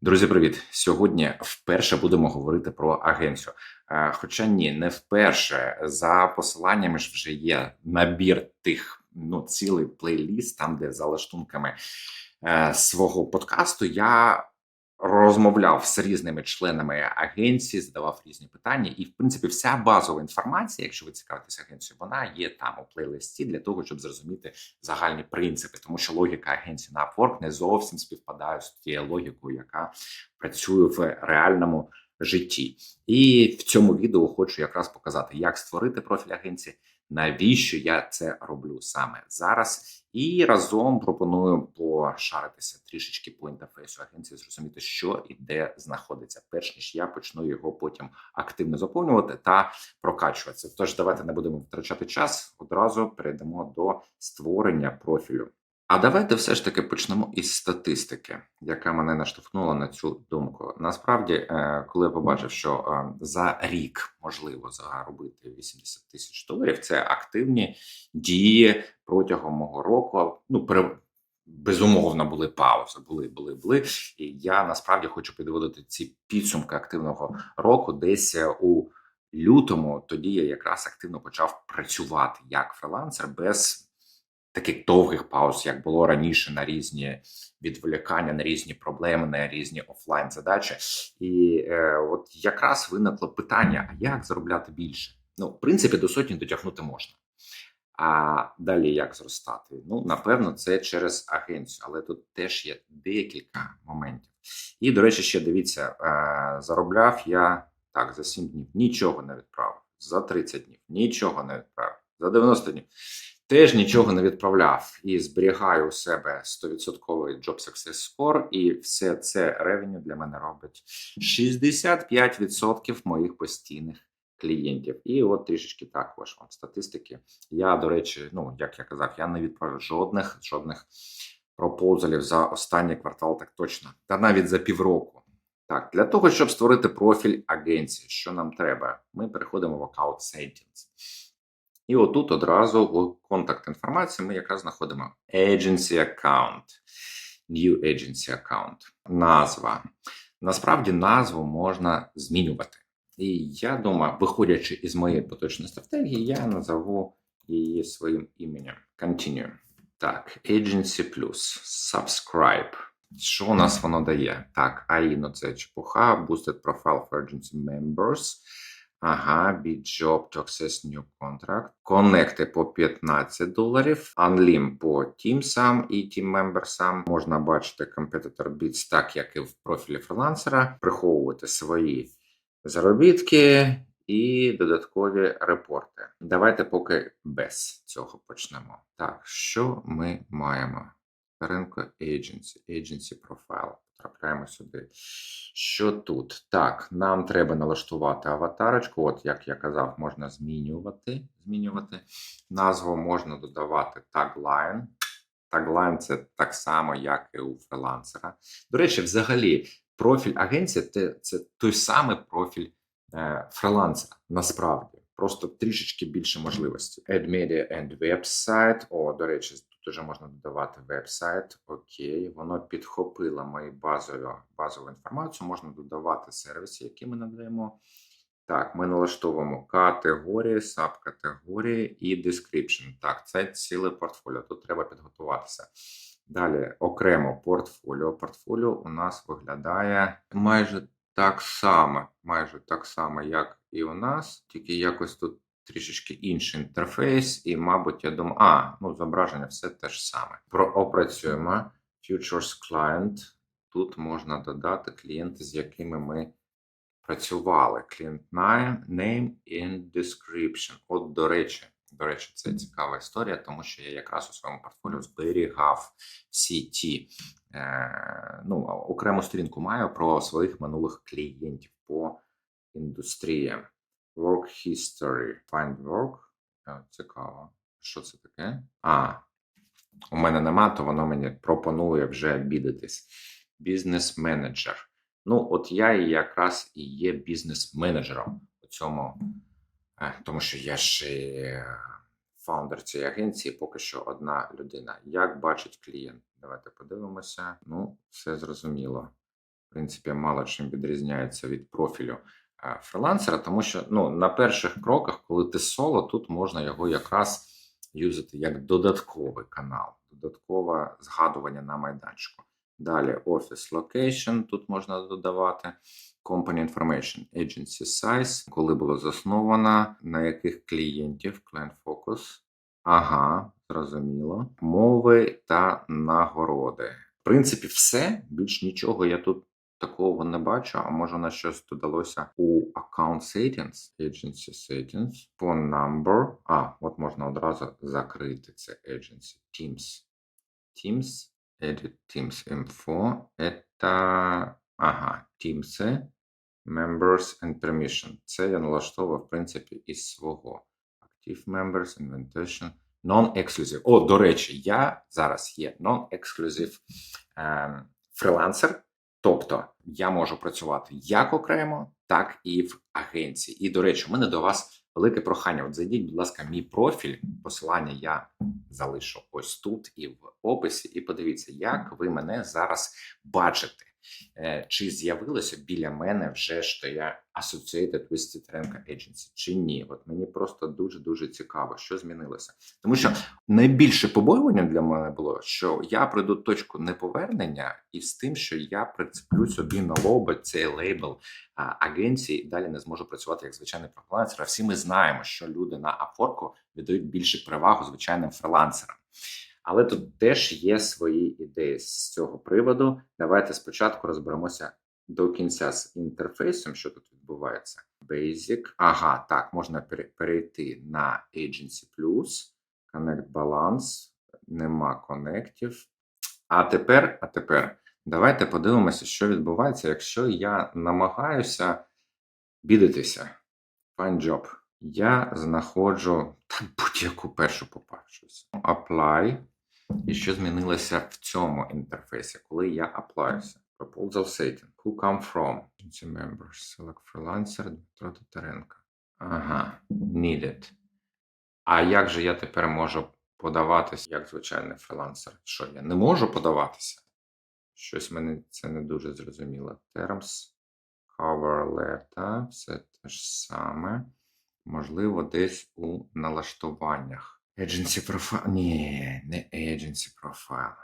Друзі, привіт! Сьогодні вперше будемо говорити про агенцію. Е, Хоча ні, не вперше. За посиланнями ж вже є набір тих, ну, цілий плейліст, там, де за лаштунками е, свого подкасту я розмовляв з різними членами агенції, задавав різні питання. І, в принципі, вся базова інформація, якщо ви цікавитесь агенцією, вона є там у плейлисті для того, щоб зрозуміти загальні принципи, тому що логіка агенції на Upwork не зовсім співпадає з тією логікою, яка працює в реальному житті. І в цьому відео хочу якраз показати, як створити профіль агенції, навіщо я це роблю саме зараз. І разом пропоную пошаритися трішечки по інтерфейсу агенції, зрозуміти, що і де знаходиться, перш ніж я почну його потім активно заповнювати та прокачуватися. Тож давайте не будемо втрачати час. Одразу перейдемо до створення профілю. А давайте все ж таки почнемо із статистики, яка мене наштовхнула на цю думку. Насправді, е, коли я побачив, що е, за рік можливо заробити 80 тисяч доларів, це активні дії протягом мого року. Ну, пере- безумовно, були паузи, були, були, були. І я насправді хочу підводити ці підсумки активного року десь е, у лютому. Тоді я якраз активно почав працювати як фрилансер без таких довгих пауз, як було раніше на різні відволікання, на різні проблеми, на різні офлайн задачі. І е, от якраз виникло питання: а як заробляти більше? Ну, в принципі, до сотні дотягнути можна. А далі як зростати? Ну, напевно, це через агенцію, але тут теж є декілька моментів. І, до речі, ще дивіться, е, заробляв я так за 7 днів, нічого не відправив. За 30 днів нічого не відправив. За 90 днів теж нічого не відправляв і зберігаю у себе 100% Job Success Score, і все це ревеню для мене робить 65% моїх постійних клієнтів. І от трішечки також вам статистики. Я, до речі, ну як я казав, я не відправив жодних жодних пропозалів за останній квартал, так точно, та навіть за півроку. Так, для того, щоб створити профіль агенції, що нам треба? Ми переходимо в аккаунт Settings. І отут одразу у контакт інформації ми якраз знаходимо Agency Account, New Agency Account, назва. Насправді назву можна змінювати. І я думаю, виходячи із моєї поточної стратегії, я назову її своїм іменем. Continue. Так, Agency Plus, Subscribe. Що у нас воно дає? Так, AI, ну це чепуха, Boosted Profile for Agency Members. Ага, Bid Job to Access New Contract. Коннекти по 15 доларів. Unlim по Teamsам і Team Membersам. Можна бачити Competitor Bids так, як і в профілі фрилансера. Приховувати свої заробітки і додаткові репорти. Давайте поки без цього почнемо. Так, що ми маємо? Ринку Agency, Agency Profile. Потрапляємо сюди. Що тут? Так, нам треба налаштувати аватарочку. От, як я казав, можна змінювати. змінювати. Назву можна додавати tagline. Tagline – це так само, як і у фрилансера. До речі, взагалі, профіль агенції це, це той самий профіль е, фрилансера, насправді. Просто трішечки більше можливостей. Add media and website. О, до речі, вже можна додавати веб-сайт. Окей, воно підхопило мою базову, базову інформацію. Можна додавати сервіси, які ми надаємо. Так, ми налаштовуємо категорії, саб-категорії і description. Так, це ціле портфоліо. Тут треба підготуватися. Далі окремо портфоліо. Портфоліо у нас виглядає майже так само, майже так само, як і у нас, тільки якось тут трішечки інший інтерфейс, і, мабуть, я думаю, а, ну, зображення все те ж саме. Проопрацюємо Futures Client. Тут можна додати клієнти, з якими ми працювали. Name, name and description. От, до речі, до речі, це цікава історія, тому що я якраз у своєму портфоліо зберігав всі ті е, ну, окрему сторінку маю про своїх минулих клієнтів по індустріям. Work history. Find work. Е, Цікаво. Що це таке? А, у мене нема, то воно мені пропонує вже бідитись. Бізнес-менеджер. Ну, от я якраз і є бізнес-менеджером у цьому, е, тому що я ж е, фаундер цієї агенції, поки що одна людина. Як бачить клієнт? Давайте подивимося. Ну, все зрозуміло. в принципі, мало чим відрізняється від профілю фрилансера, тому що ну, на перших кроках, коли ти соло, тут можна його якраз юзати як додатковий канал, додаткове згадування на майданчику. Далі Office Location, тут можна додавати. Company Information, Agency Size, коли було засновано, на яких клієнтів, Client Focus. Ага, зрозуміло. Мови та нагороди. В принципі, все. Більш нічого я тут такого не бачу. А може на щось додалося у Account Settings, Agency Settings, Phone Number. А, от можна одразу закрити це Agency Teams. Teams, Edit Teams Info. Это, ага, Teams, Members and Permission. Це я налаштовував, в принципі, із свого. Active Members, Invitation, Non-Exclusive. О, до речі, я зараз є Non-Exclusive ем, фрилансер. Тобто я можу працювати як окремо, так і в агенції. І, до речі, у мене до вас велике прохання. От зайдіть, будь ласка, мій профіль. Посилання я залишу ось тут і в описі. І подивіться, як ви мене зараз бачите. Е, Чи з'явилося біля мене вже що я Associated with Titrenko Agency, чи ні? От мені просто дуже дуже цікаво, що змінилося. Тому що найбільше побоювання для мене було, що я прийду точку неповернення і з тим, що я прицеплю собі на лоба цей лейбл а, агенції і далі не зможу працювати як звичайний фрилансер. А всі ми знаємо, що люди на Апорку віддають більше перевагу звичайним фрилансерам. Але тут теж є свої ідеї з цього приводу. Давайте спочатку розберемося до кінця з інтерфейсом, що тут відбувається. Basic. Ага, так, можна перейти на Agency Plus, Connect Balance, нема коннектів. А тепер, а тепер давайте подивимося, що відбувається, якщо я намагаюся бідитися. Find job. Я знаходжу та будь-яку першу попавшуюся. Apply. І що змінилося в цьому інтерфейсі, коли я аплаюся? Proposal setting. Who come from? Members. Select freelancer. Дмитро Титаренко. Ага. Needed. А як же я тепер можу подаватися як звичайний фрилансер? Що я не можу подаватися? Щось мені це не дуже зрозуміло. Terms, cover letter, все те ж саме. Можливо, десь у налаштуваннях. Agency profile. Ні, не agency profile.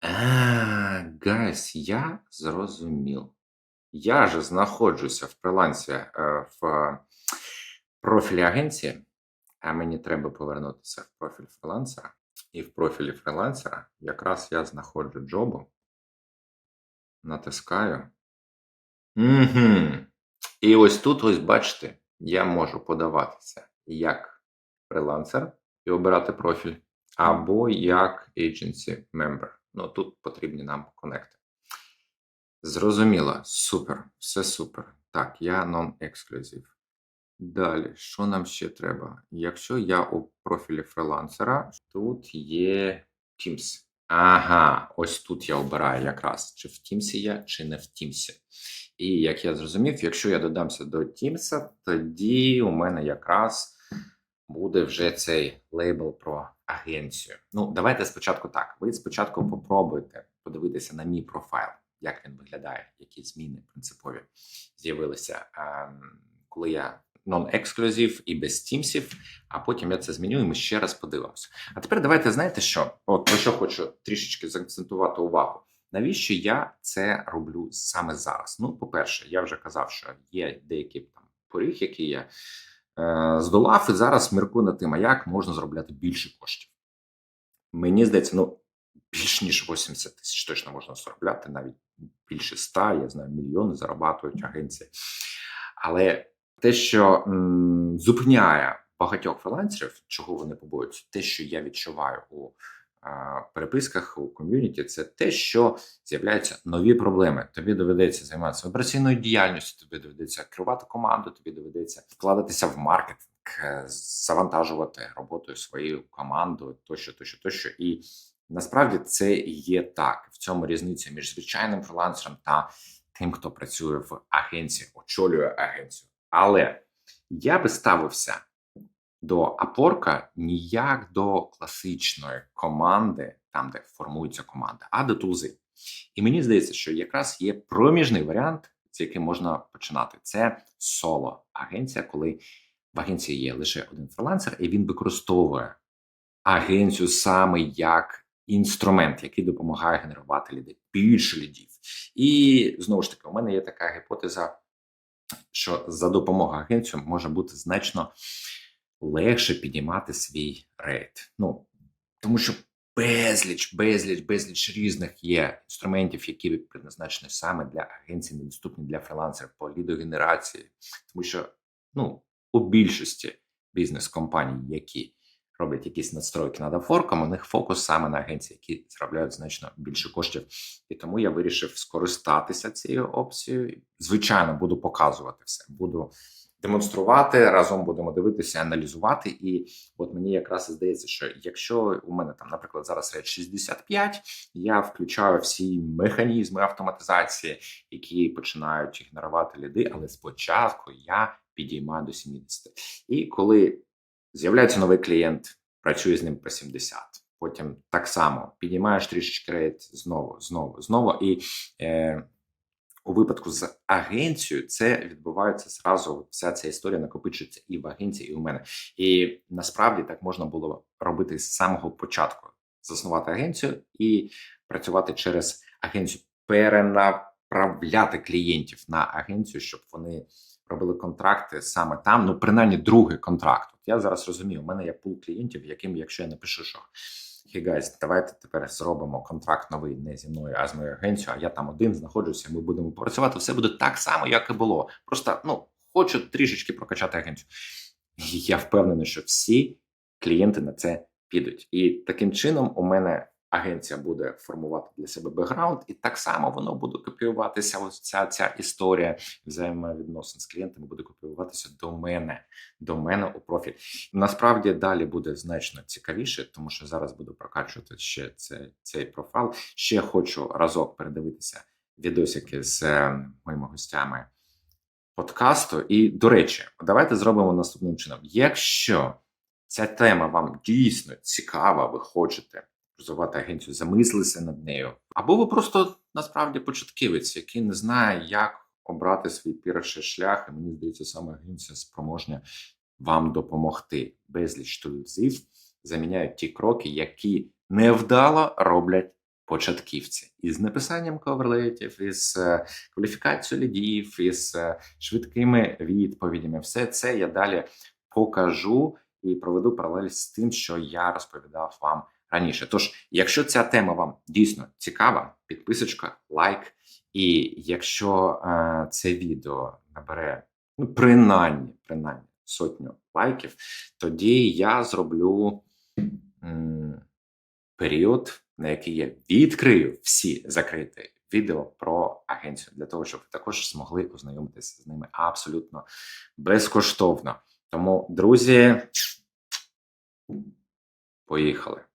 А, гайс, я зрозумів. Я же знаходжуся в фрилансі е, в профілі агенції, а мені треба повернутися в профіль фрилансера. І в профілі фрилансера якраз я знаходжу джобу, натискаю. Угу. І ось тут, ось бачите, я можу подаватися як фрилансер і обирати профіль, або як agency member. Ну, тут потрібні нам конекти. Зрозуміло, супер, все супер. Так, я non-exclusive. Далі, що нам ще треба? Якщо я у профілі фрилансера, тут є Teams. Ага, ось тут я обираю якраз, чи в Teams я, чи не в Teams. І як я зрозумів, якщо я додамся до Teams, тоді у мене якраз буде вже цей лейбл про агенцію. Ну, давайте спочатку так. Ви спочатку попробуйте подивитися на мій профайл, як він виглядає, які зміни принципові з'явилися, коли я non-exclusive і без тімсів, а потім я це зміню, і ми ще раз подивимося. А тепер давайте знаєте що? От про що хочу трішечки заакцентувати увагу. Навіщо я це роблю саме зараз? Ну, по-перше, я вже казав, що є деякий там поріг, який я здолав, і зараз міркую над тим, а як можна заробляти більше коштів. Мені здається, ну більш ніж 80 тисяч точно можна заробляти, навіть більше 100, я знаю, мільйони зарабатують агенції. Але те, що м, зупиняє багатьох фрилансерів, чого вони побоюються, те, що я відчуваю у переписках у ком'юніті, це те, що з'являються нові проблеми. Тобі доведеться займатися операційною діяльністю, тобі доведеться керувати команду, тобі доведеться вкладатися в маркетинг, е, завантажувати роботою своєю командою, тощо, тощо, тощо. І насправді це є так. В цьому різниця між звичайним фрилансером та тим, хто працює в агенції, очолює агенцію. Але я би ставився до Апорка ніяк до класичної команди, там де формується команда, а до тулзи. І мені здається, що якраз є проміжний варіант, з яким можна починати. Це соло агенція, коли в агенції є лише один фрилансер, і він використовує агенцію саме як інструмент, який допомагає генерувати ліди, більше лідів. І знову ж таки, у мене є така гіпотеза, що за допомогою агенції може бути значно легше підіймати свій рейд. Ну тому що безліч, безліч, безліч різних є інструментів, які предназначені саме для агенцій, недоступні для фрілансерів по лідогенерації, тому що ну у більшості бізнес-компаній, які роблять якісь надстройки над афорком, у них фокус саме на агенції, які заробляють значно більше коштів. І тому я вирішив скористатися цією опцією. Звичайно, буду показувати все. Буду демонструвати разом, будемо дивитися, аналізувати. І от мені якраз здається, що якщо у мене там, наприклад, зараз рейд 65, я включаю всі механізми автоматизації, які починають генерувати ліди, але спочатку я підіймаю до 70. І коли З'являється новий клієнт, працює з ним по 70. Потім так само підіймаєш трішечки рейд знову, знову, знову. І е, у випадку з агенцією це відбувається зразу. Вся ця історія накопичується і в агенції, і у мене. І насправді так можна було робити з самого початку: заснувати агенцію і працювати через агенцію, перенаправляти клієнтів на агенцію, щоб вони робили контракти саме там. Ну, принаймні, другий контракт. От я зараз розумію, у мене є пул клієнтів, яким, якщо я напишу, що hey guys, давайте тепер зробимо контракт новий не зі мною, а з моєю агенцією. А я там один знаходжуся. Ми будемо працювати. Все буде так само, як і було. Просто ну хочу трішечки прокачати агенцію. Я впевнений, що всі клієнти на це підуть, і таким чином у мене агенція буде формувати для себе бекграунд, і так само воно буде копіюватися. Ось ця ця історія взаємовідносин з клієнтами буде копіюватися до мене, до мене у профіль. Насправді далі буде значно цікавіше, тому що зараз буду прокачувати ще це, цей профайл. Ще хочу разок передивитися відосики з е, моїми гостями подкасту. І, до речі, давайте зробимо наступним чином. Якщо ця тема вам дійсно цікава, ви хочете розвивати агенцію, замислися над нею. Або ви просто насправді початківець, який не знає, як обрати свій перший шлях. І мені здається, саме агенція спроможня вам допомогти. Безліч тулзів заміняють ті кроки, які невдало роблять. Початківці із написанням коверлетів, із е, кваліфікацією лідів, із е, швидкими відповідями, все це я далі покажу і проведу паралель з тим, що я розповідав вам раніше. Тож, якщо ця тема вам дійсно цікава, підписочка, лайк. І якщо е, це відео набере ну, принаймні, принаймні сотню лайків, тоді я зроблю м, період, на який я відкрию всі закриті відео про агенцію, для того, щоб ви також змогли ознайомитися з ними абсолютно безкоштовно. Тому, друзі, поїхали.